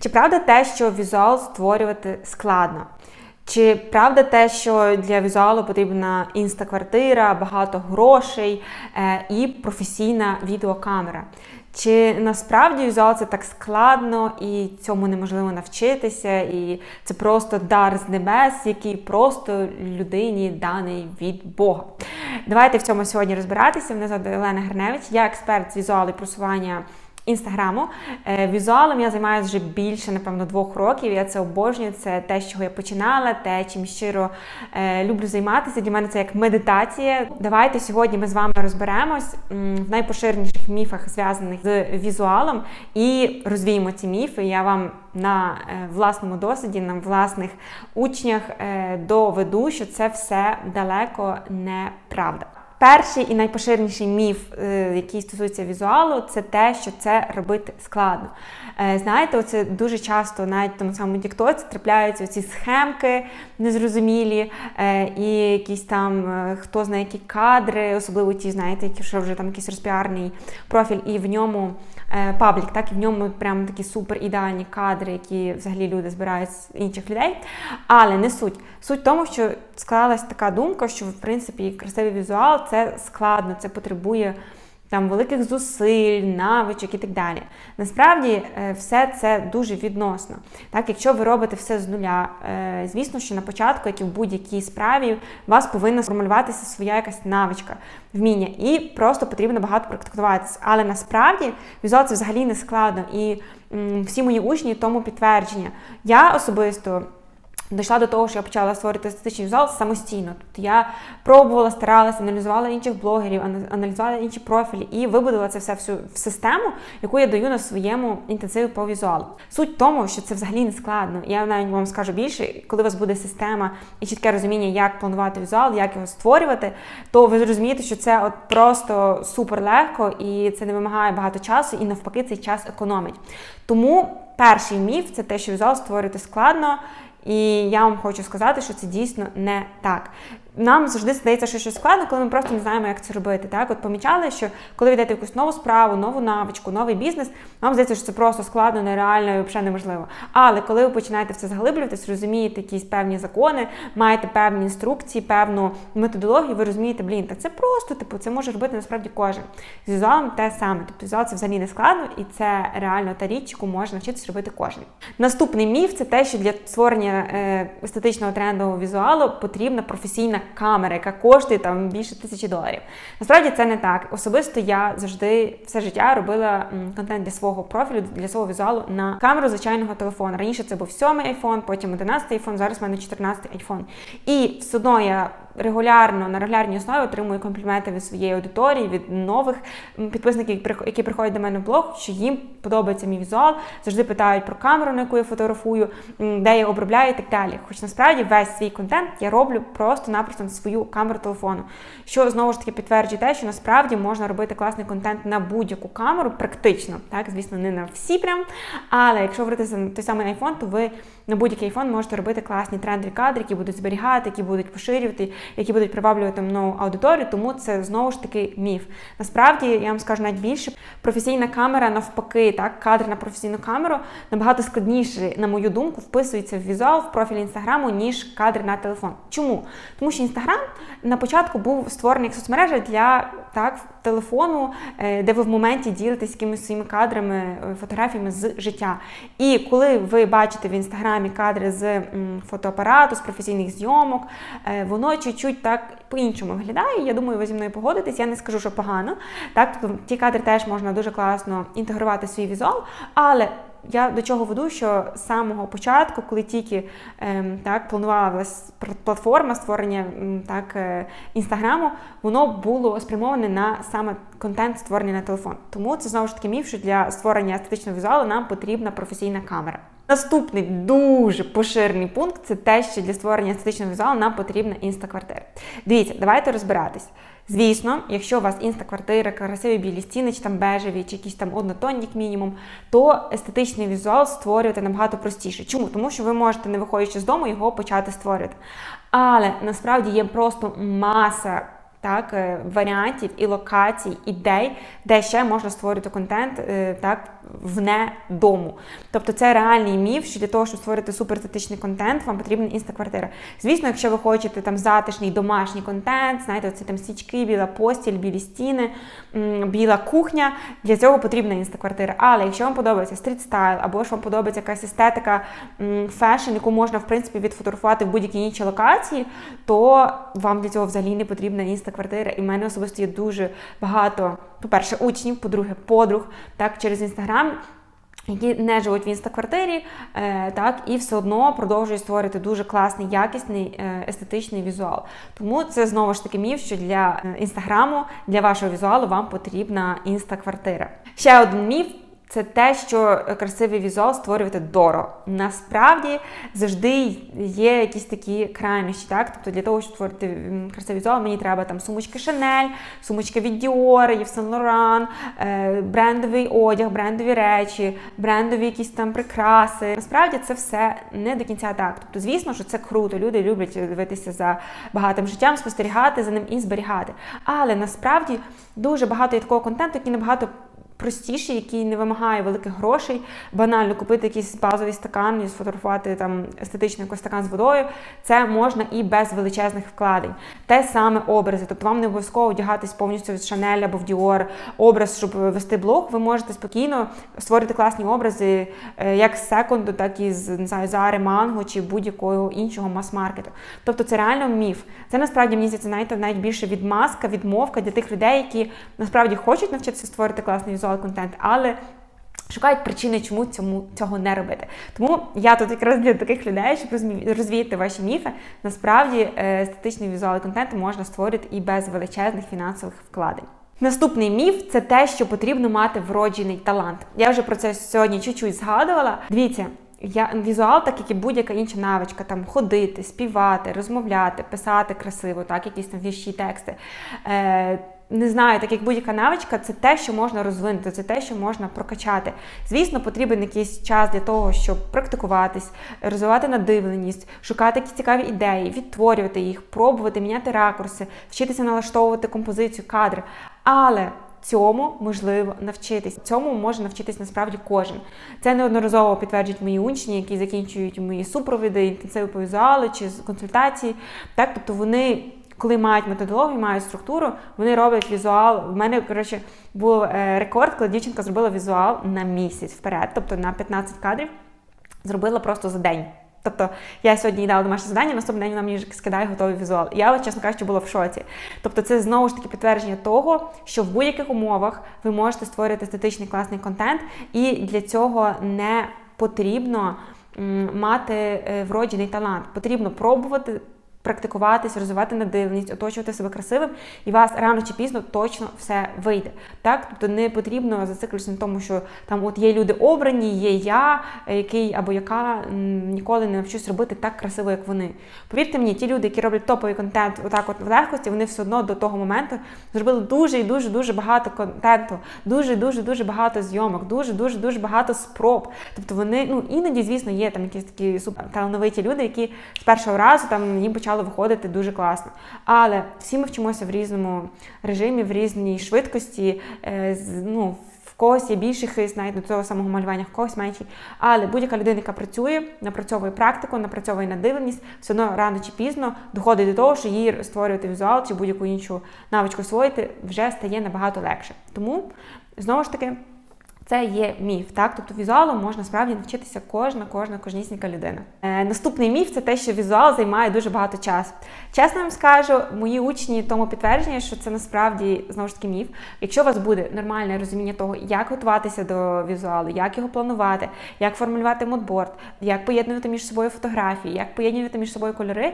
Чи правда те, що візуал створювати складно? Чи правда те, що для візуалу потрібна інстаквартира, багато грошей е, і професійна відеокамера? Чи насправді візуал це так складно і цьому неможливо навчитися, і це просто дар з небес, який просто людині даний від Бога? Давайте в цьому сьогодні розбиратися. Мене звати Олена Гриневич, я експерт з візуалу і просування інстаграму. Е, Візуалом я займаюся вже більше, напевно, двох років. Я це обожнюю. Це те, з чого я починала, те, чим щиро е, люблю займатися. Для мене це як медитація. Давайте сьогодні ми з вами розберемось в найпоширеніших міфах, зв'язаних з візуалом, і розвіємо ці міфи. Я вам на е, власному досвіді, на власних учнях доведу, що це все далеко не правда. Перший і найпоширеніший міф, е, який стосується візуалу, це те, що це робити складно. Е, Знаєте, оце дуже часто навіть тому самому Тіктоці трапляються ці схемки незрозумілі, е, і якісь там хто знає які кадри, особливо ті, знаєте, які вже там якийсь розпіарний профіль, і в ньому паблік, так і в ньому прям такі супер ідеальні кадри, які взагалі люди збирають з інших людей. Але не суть. Суть в тому, що склалась така думка, що в принципі красивий візуал це складно, це потребує там великих зусиль, навичок і так далі. Насправді е, все це дуже відносно. Так, якщо ви робите все з нуля, е, звісно, що на початку, як і в будь-якій справі, у вас повинна сформулюватися своя якась навичка, вміння, і просто потрібно багато практикуватися. Але насправді візуал це взагалі не складно. І всі мої учні тому підтвердження. Я особисто. Дійшла до того, що я почала створити естетичний візуал самостійно. Тобто я пробувала, старалася, аналізувала інших блогерів, аналізувала інші профілі і вибудувала це все всю в систему, яку я даю на своєму інтенсиві по візуалу. Суть в тому, що це взагалі не складно. Я навіть вам скажу більше, коли у вас буде система і чітке розуміння, як планувати візуал, як його створювати, то ви зрозумієте, що це от просто супер легко і це не вимагає багато часу, і навпаки, цей час економить. Тому перший міф це те, що візуал створювати складно. І я вам хочу сказати, що це дійсно не так. Нам завжди здається, що щось складно, коли ми просто не знаємо, як це робити. Так, от помічали, що коли йдете якусь нову справу, нову навичку, новий бізнес, вам здається, що це просто складно, нереально і взагалі неможливо. Але коли ви починаєте в це заглиблюватись, розумієте якісь певні закони, маєте певні інструкції, певну методологію, ви розумієте, блін, та це просто, типу, це може робити насправді кожен. З візуалом те саме. Тобто візуал це взагалі не складно, і це реально та річ, яку може навчитися робити кожен. Наступний міф це те, що для створення е, естетичного трендового візуалу потрібна професійна камера, яка коштує там більше тисячі доларів. Насправді це не так. Особисто я завжди все життя робила контент для свого профілю, для свого візуалу на камеру звичайного телефону. Раніше це був 7 iPhone, потім 11 iPhone, зараз в мене 14 iPhone. І все одно я регулярно на регулярній основі отримую компліменти від своєї аудиторії, від нових підписників, які приходять до мене в блог, що їм подобається мій візуал, завжди питають про камеру, на яку я фотографую, де я обробляю і так далі. Хоч насправді весь свій контент я роблю просто-напросто на свою камеру телефону. Що знову ж таки підтверджує те, що насправді можна робити класний контент на будь-яку камеру, практично, так, звісно, не на всі прям. Але якщо говорити за той самий iPhone, то ви на будь-який iPhone можете робити класні трендові кадри, які будуть зберігати, які будуть поширювати, які будуть приваблювати нову аудиторію. Тому це знову ж таки міф. Насправді я вам скажу навіть більше. Професійна камера навпаки, так, кадр на професійну камеру набагато складніше, на мою думку, вписується в візуал в профіль інстаграму, ніж кадр на телефон. Чому? Тому що інстаграм на початку був створений як соцмережа для так телефону, е, де ви в моменті ділитесь якимись своїми кадрами, е, фотографіями з життя. І коли ви бачите в інстаграмі кадри з фотоапарату, з професійних зйомок, е, воно чуть-чуть так по-іншому виглядає. Я думаю, ви зі мною погодитесь. Я не скажу, що погано. Так, ті кадри теж можна дуже класно інтегрувати в свій візуал, але я до чого веду, що з самого початку, коли тільки ем, так планувала платформа створення так е, інстаграму, воно було спрямоване на саме контент створений на телефон. Тому це знову ж таки міф, що для створення естетичного візуалу нам потрібна професійна камера. Наступний дуже поширений пункт це те, що для створення естетичного візуалу нам потрібна інстаквартира. Дивіться, давайте розбиратись. Звісно, якщо у вас інстаквартира, красиві білі стіни, чи там бежеві, чи якісь там однотонні, мінімум, то естетичний візуал створювати набагато простіше. Чому? Тому що ви можете, не виходячи з дому, його почати створювати. Але насправді є просто маса так, е, варіантів і локацій, ідей, де ще можна створювати контент е, так, вне дому. Тобто це реальний міф, що для того, щоб створити суперстатичний контент, вам потрібна інстаквартира. Звісно, якщо ви хочете там затишний домашній контент, знаєте, оці там стічки, біла постіль, білі стіни, біла кухня, для цього потрібна інстаквартира. Але якщо вам подобається стріт-стайл, або ж вам подобається якась естетика фешн, яку можна в принципі відфотографувати в будь-якій іншій локації, то вам для цього взагалі не потрібна інстаквартира. І в мене особисто є дуже багато, по-перше, учнів, по-друге, подруг, так, через інстаграм. Які не живуть в інстаквартирі, е, так і все одно продовжують створити дуже класний, якісний е, естетичний візуал. Тому це знову ж таки міф, що для е, інстаграму, для вашого візуалу вам потрібна інстаквартира. Ще один міф це те, що красивий візуал створювати дорого. Насправді завжди є якісь такі крайнощі. Так? Тобто для того, щоб створити красивий візуал, мені треба там сумочки Chanel, сумочки від Dior, Yves Saint е, брендовий одяг, брендові речі, брендові якісь там прикраси. Насправді це все не до кінця так. Тобто, звісно, що це круто. Люди люблять дивитися за багатим життям, спостерігати за ним і зберігати. Але насправді дуже багато є такого контенту, який набагато простіший, який не вимагає великих грошей, банально купити якийсь базовий стакан і сфотографувати там естетичний якийсь стакан з водою. Це можна і без величезних вкладень. Те саме образи. Тобто вам не обов'язково одягатись повністю в Шанель або в Dior образ, щоб вести блог. Ви можете спокійно створити класні образи, е, як з секунду, так і з не знаю, Зари, Манго чи будь-якого іншого мас-маркету. Тобто це реально міф. Це насправді мені здається, навіть більше відмазка, відмовка для тих людей, які насправді хочуть навчитися створити класний візуал візуал контент, але шукають причини, чому цьому цього не робити. Тому я тут якраз для таких людей, щоб розвіяти ваші міфи, насправді е, статичний візуал контент можна створити і без величезних фінансових вкладень. Наступний міф це те, що потрібно мати вроджений талант. Я вже про це сьогодні чуть-чуть згадувала. Дивіться. Я візуал, так як і будь-яка інша навичка, там ходити, співати, розмовляти, писати красиво, так, якісь там вірші, тексти. Е, не знаю, так як будь-яка навичка, це те, що можна розвинути, це те, що можна прокачати. Звісно, потрібен якийсь час для того, щоб практикуватись, розвивати надивленість, шукати якісь цікаві ідеї, відтворювати їх, пробувати, міняти ракурси, вчитися налаштовувати композицію, кадри. Але Цьому можливо навчитись. Цьому може навчитись насправді кожен. Це неодноразово підтверджують мої учні, які закінчують мої супровіди, інтенсиви по візуалу чи консультації. Так, тобто вони коли мають методологію, мають структуру, вони роблять візуал. У мене коротше був е, рекорд, коли дівчинка зробила візуал на місяць вперед, тобто на 15 кадрів, зробила просто за день. Тобто я сьогодні дала домашнє завдання, наступний день вона мені скидає готовий візуал. Я, чесно кажучи, була в шоці. Тобто, це знову ж таки підтвердження того, що в будь-яких умовах ви можете створити естетичний класний контент, і для цього не потрібно мати е, вроджений талант. Потрібно пробувати практикуватись, розвивати надивленість, оточувати себе красивим, і вас рано чи пізно точно все вийде. Так, тобто не потрібно зациклюватися на тому, що там от є люди обрані, є я, який або яка ніколи не навчусь робити так красиво, як вони. Повірте мені, ті люди, які роблять топовий контент, отак от в легкості, вони все одно до того моменту зробили дуже і дуже дуже багато контенту, дуже дуже дуже багато зйомок, дуже дуже дуже багато спроб. Тобто вони ну іноді, звісно, є там якісь такі суперталановиті люди, які з першого разу там їм почали почало виходити дуже класно. Але всі ми вчимося в різному режимі, в різній швидкості. Е, ну, когось є більший хист, навіть до цього самого малювання, в когось менший. Але будь-яка людина, яка працює, напрацьовує практику, напрацьовує надивленість, все одно рано чи пізно доходить до того, що їй створювати візуал чи будь-яку іншу навичку освоїти вже стає набагато легше. Тому знову ж таки. Це є міф, так? Тобто візуалу можна справді навчитися кожна, кожна, кожнісінька людина. Е, Наступний міф це те, що візуал займає дуже багато часу. Чесно вам скажу, мої учні тому підтвердження, що це насправді знову ж таки міф. Якщо у вас буде нормальне розуміння того, як готуватися до візуалу, як його планувати, як формулювати модборд, як поєднувати між собою фотографії, як поєднувати між собою кольори,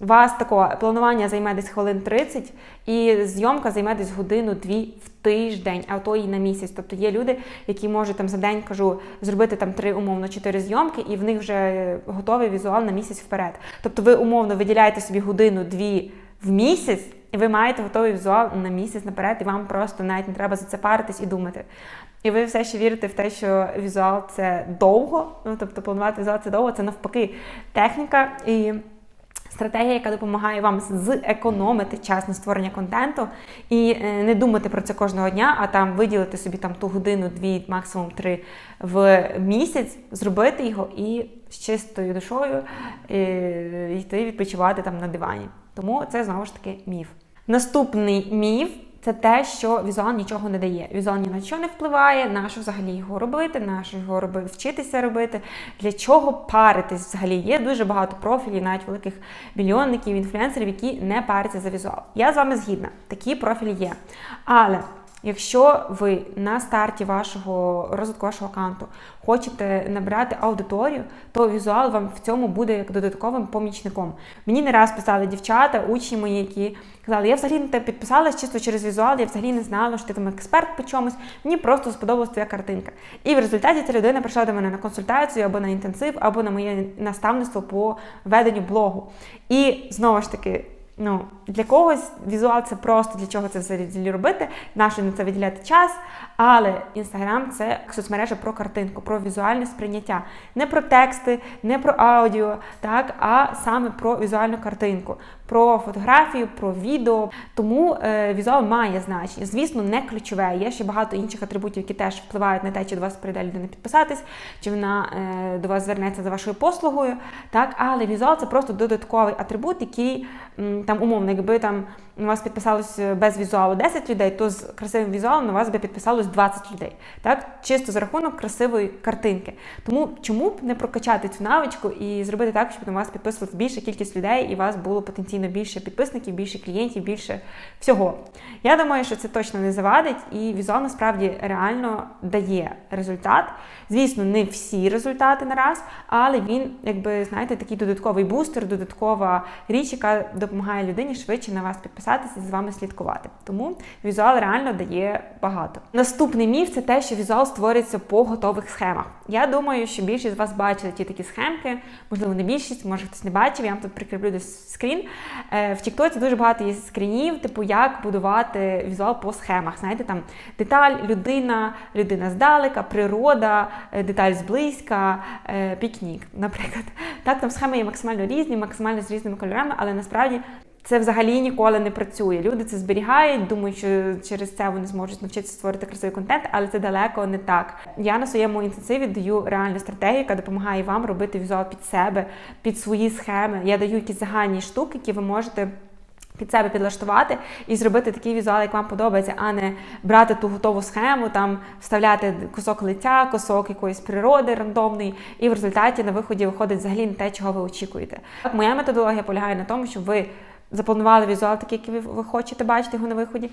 вас такого планування займе десь хвилин 30, і зйомка займе десь годину-дві в тиждень, а то і на місяць. Тобто є люди, які можуть там за день кажу зробити там три умовно чотири зйомки, і в них вже готовий візуал на місяць вперед. Тобто, ви умовно виділяєте собі годину-дві в місяць. І ви маєте готовий візуал на місяць наперед, і вам просто навіть не треба за це паритись і думати. І ви все ще вірите в те, що візуал це довго. Ну тобто планувати візуал це довго, це навпаки техніка. І Стратегія, яка допомагає вам зекономити час на створення контенту і е, не думати про це кожного дня, а там виділити собі там ту годину, дві, максимум три в місяць, зробити його і з чистою душою е, йти відпочивати там на дивані. Тому це знову ж таки міф. Наступний міф. Це те, що візуал нічого не дає. Візуал ні на що не впливає, на що взагалі його робити, на що його робити, вчитися робити, для чого паритись взагалі. Є дуже багато профілів, навіть великих мільйонників, інфлюенсерів, які не паряться за візуал. Я з вами згідна, такі профілі є. Але Якщо ви на старті вашого розвитку вашого аккаунту хочете набирати аудиторію, то візуал вам в цьому буде як додатковим помічником. Мені не раз писали дівчата, учні мої, які казали, я взагалі на тебе підписалась чисто через візуал, я взагалі не знала, що ти там експерт по чомусь, мені просто сподобалась твоя картинка. І в результаті ця людина прийшла до мене на консультацію або на інтенсив, або на моє наставництво по веденню блогу. І знову ж таки. Ну, для когось візуал це просто для чого це взагалі робити, нащо на це виділяти час. Але інстаграм це соцмережа про картинку, про візуальне сприйняття. Не про тексти, не про аудіо, так, а саме про візуальну картинку, про фотографію, про відео. Тому е, візуал має значення. Звісно, не ключове. Є ще багато інших атрибутів, які теж впливають на те, чи до вас прийде людина підписатись, чи вона е, до вас звернеться за вашою послугою. Так, але візуал це просто додатковий атрибут, який там умовно, якби там на вас підписалось е, без візуалу 10 людей, то з красивим візуалом на вас би підписалось 20 людей. Так? Чисто за рахунок красивої картинки. Тому чому б не прокачати цю навичку і зробити так, щоб на вас підписувалась більша кількість людей, і у вас було потенційно більше підписників, більше клієнтів, більше всього. Я думаю, що це точно не завадить, і візуал насправді реально дає результат. Звісно, не всі результати нараз, але він, якби, знаєте, такий додатковий бустер, додаткова річ, яка допомагає людині швидше на вас підписатися і з вами слідкувати. Тому візуал реально дає багато. Наступний міф це те, що візуал створюється по готових схемах. Я думаю, що більшість з вас бачили ті такі схемки, можливо, не більшість, може хтось не бачив. Я вам тут прикріплю десь скрін. Е, в Тіктоці дуже багато є скрінів, типу як будувати візуал по схемах. Знаєте, там деталь, людина, людина здалека, природа, деталь зблизька, е, пікнік, наприклад. Так, там схеми є максимально різні, максимально з різними кольорами, але насправді це взагалі ніколи не працює. Люди це зберігають, думають, що через це вони зможуть навчитися створити красивий контент, але це далеко не так. Я на своєму інтенсиві даю реальну стратегію, яка допомагає вам робити візуал під себе, під свої схеми. Я даю якісь загальні штуки, які ви можете. Під себе підлаштувати і зробити такий візуал, як вам подобається, а не брати ту готову схему, там вставляти кусок лиця, кусок якоїсь природи рандомний, і в результаті на виході виходить взагалі не те, чого ви очікуєте. Так, Моя методологія полягає на тому, щоб ви запланували візуал, такий, який ви хочете бачити його на виході.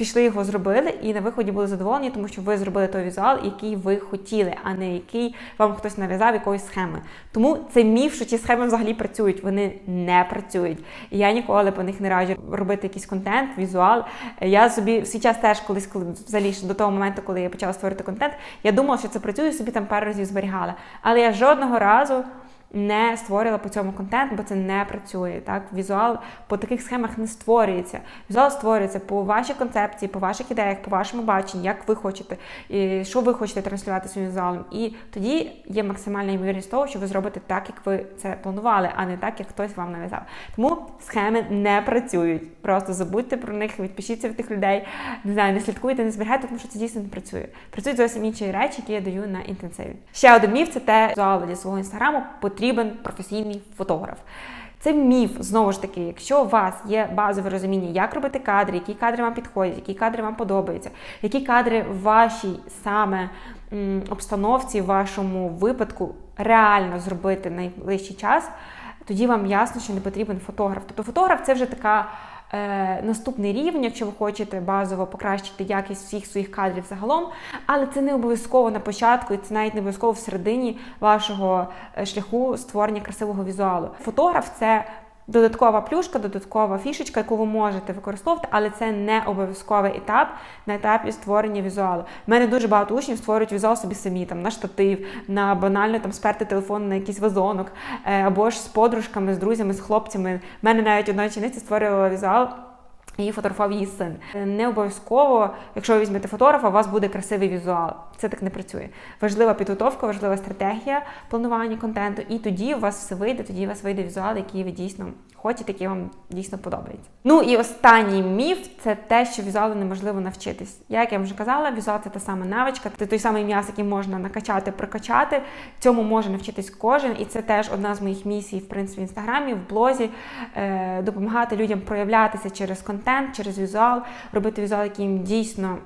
Пішли його зробили і на виході були задоволені, тому що ви зробили той візуал, який ви хотіли, а не який вам хтось нав'язав якоїсь схеми. Тому це міф, що ці схеми взагалі працюють. Вони не працюють. І я ніколи по них не раджу робити якийсь контент, візуал. Я собі в свій час теж колись, коли взагалі до того моменту, коли я почала створити контент, я думала, що це працює, собі там пару разів зберігала. Але я жодного разу не створила по цьому контент, бо це не працює. Так, Візуал по таких схемах не створюється. Візуал створюється по вашій концепції, по ваших ідеях, по вашому баченню, як ви хочете, і що ви хочете транслювати своїм візуалом. І тоді є максимальна ймовірність того, що ви зробите так, як ви це планували, а не так, як хтось вам нав'язав. Тому схеми не працюють. Просто забудьте про них, відпишіться від тих людей, не знаю, не слідкуйте, не зберігайте, тому що це дійсно не працює. Працюють зовсім інші речі, які я даю на інтенсиві. Ще один міф це те, що для свого інстаграму потрібен професійний фотограф. Це міф, знову ж таки, якщо у вас є базове розуміння, як робити кадри, які кадри вам підходять, які кадри вам подобаються, які кадри в вашій саме обстановці, в вашому випадку реально зробити найближчий час, тоді вам ясно, що не потрібен фотограф. Тобто фотограф це вже така е, наступний рівень, якщо ви хочете базово покращити якість всіх своїх кадрів загалом, але це не обов'язково на початку, і це навіть не обов'язково в середині вашого е, шляху створення красивого візуалу. Фотограф це додаткова плюшка, додаткова фішечка, яку ви можете використовувати, але це не обов'язковий етап на етапі створення візуалу. У мене дуже багато учнів створюють візуал собі самі там на штатив, на банально там сперти телефон на якийсь вазонок, е, або ж з подружками, з друзями, з хлопцями. У мене навіть одна учениця створювала візуал Її фотографував її син. Не обов'язково, якщо ви візьмете фотографа, у вас буде красивий візуал. Це так не працює. Важлива підготовка, важлива стратегія планування контенту, і тоді у вас все вийде, тоді у вас вийде візуал, який ви дійсно хочете, який вам дійсно подобається. Ну і останній міф це те, що візуалу неможливо навчитись. Як я вже казала, візуал це та сама навичка, це той самий м'яс, який можна накачати, прокачати. Цьому може навчитись кожен, і це теж одна з моїх місій, в принципі, в інстаграмі, в блозі е, допомагати людям проявлятися через контент, через візуал, робити візуал, який їм дійсно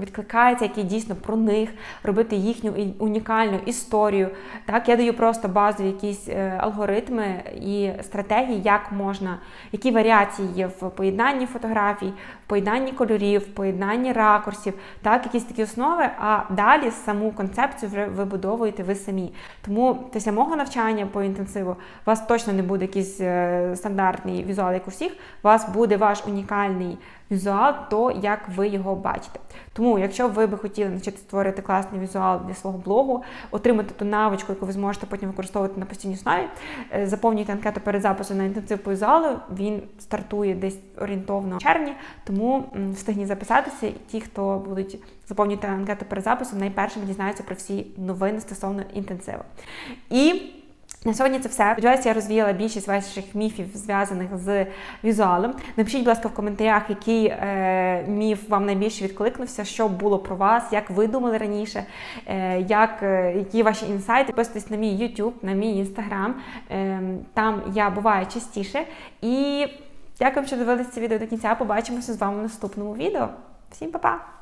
відкликається, який дійсно про них, робити їхню унікальну історію. Так, я даю просто базові якісь е, алгоритми і стратегії, як можна, які варіації є в поєднанні фотографій, поєднанні кольорів, поєднанні ракурсів, так, якісь такі основи, а далі саму концепцію вже вибудовуєте ви самі. Тому після мого навчання по інтенсиву у вас точно не буде якийсь е, стандартний візуал, як у всіх, у вас буде ваш унікальний візуал, то як ви його бачите. Тому, якщо ви би хотіли навчити створити класний візуал для свого блогу, отримати ту навичку, яку ви зможете потім використовувати на постійній основі, е, заповнюйте анкету перед записом на інтенсив по візуалу. Він стартує десь орієнтовно в червні, тому встигніть записатися. І ті, хто будуть заповнювати анкету перед записом, найпершими дізнаються про всі новини стосовно інтенсиву. І на сьогодні це все. Сподіваюся, я розвіяла більшість ваших міфів, зв'язаних з візуалом. Напишіть, будь ласка, в коментарях, який е, міф вам найбільше відкликнувся, що було про вас, як ви думали раніше, е, як, е, які ваші інсайти. Підписуйтесь на мій YouTube, на мій Instagram. Е, там я буваю частіше. І дякую, що дивилися це відео до кінця. Побачимося з вами в наступному відео. Всім па-па!